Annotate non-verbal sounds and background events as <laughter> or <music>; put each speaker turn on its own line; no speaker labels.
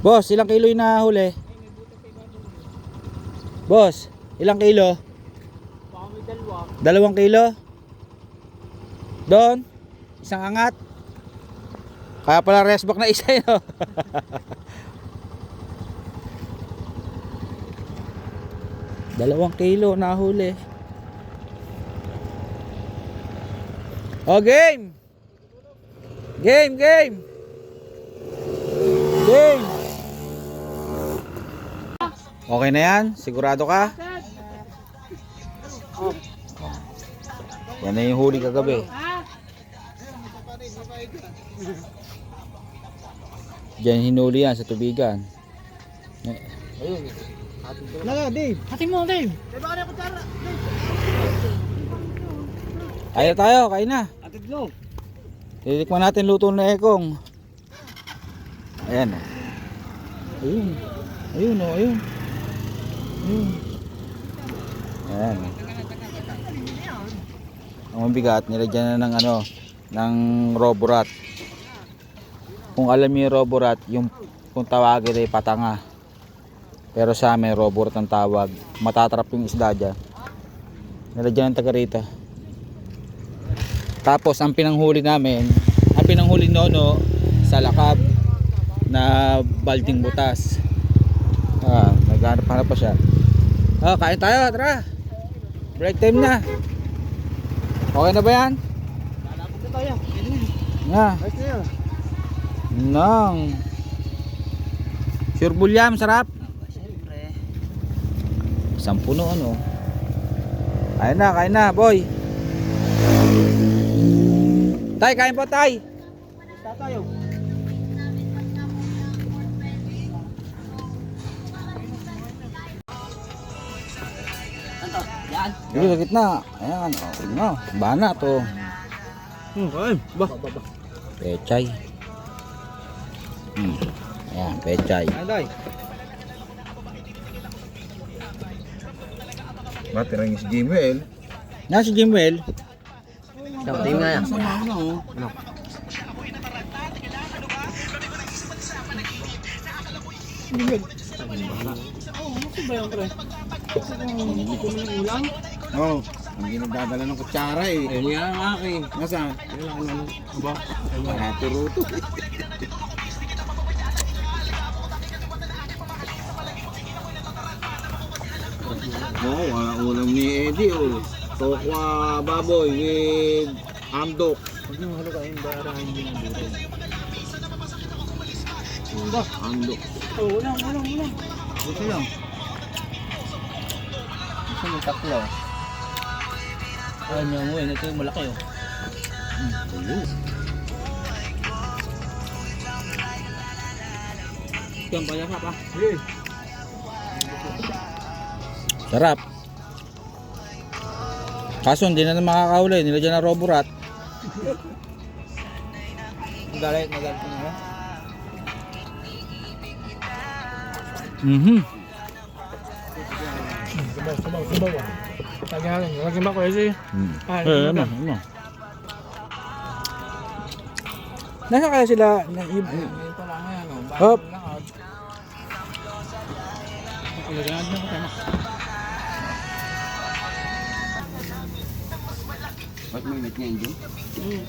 Boss, ilang kilo yung nahuli? Boss, ilang kilo?
Baka may dalawa.
Dalawang kilo? Doon? Isang angat? Kaya pala resback na isa yun. oh. <laughs> Dalawang kilo nahuli. Oh, game! Game, game! Game! Okay na yan? Sigurado ka? Yan na yung huli kagabi. Diyan hinuli yan sa tubigan.
Naga, Dave. Hati mo, Dave. Dave, baka na kutsara.
Tayo tayo, kain na.
Atid mo.
Titikman natin luto na ekong. Ayan. Ayun. Ayun oh, ayun. Ayan. Ang mabigat, nilagyan na ng ano, ng roborat. Kung alam niyo yung roborat, yung kung tawagin ay patanga. Pero sa amin, roborat ang tawag. Matatrap yung isda dyan. Nilagyan ng taga rito. Tapos ang pinanghuli namin, ang pinanghuli nono sa lakab na balding butas. Ah, naghanap-hanap pa siya. Ah, kain tayo, tara. Break time na. Okay na ba yan?
Lalapag na tayo. Na.
Nang. Sure bulyam, sarap.
Siyempre.
Isang puno ano. Kain na, kain na, boy. Tay, kain po, tay.
Tayo. Ano? Yan.
Dito sa gitna. Ayan, okay na. Bana to.
Hmm, kain. Ba? Ba, ba.
Pechay. Hmm. Ayan, pechay.
Kain tayo.
Matirang si Jimuel.
Yan si Jimwell.
Tingnan nga yan.
Ano? Oo. Oh, ang ginagdadala ng kutsara eh.
Eh, yan ang akin.
Nasaan?
Ba?
Naturuto. <laughs> Oo, wala ulam ni Eddie oh. Tokwa baboy with amdok.
Huwag nyo halukain para hindi na duro.
Amdok.
Oh, ulang, ulang, ulang. Ito lang. Gusto mo tatlo. Niya mo eh. Ito yung malaki oh. Ito ang payasap ah.
Sarap. Kaso hindi na makakauli. Nilagyan na roborat.
Magalit, <laughs> magalit na.
Mhm.
Sabaw, sabaw ah. Lagyan, lagyan ba ko eh
Mm.
Ah,
Eh, ano, ano. Nasa kaya sila? Na, y-
Ngayon pa lang yan oh.
Hop.
Lagyan natin ako tayo.
Ba't mainit niya yun?
Mm.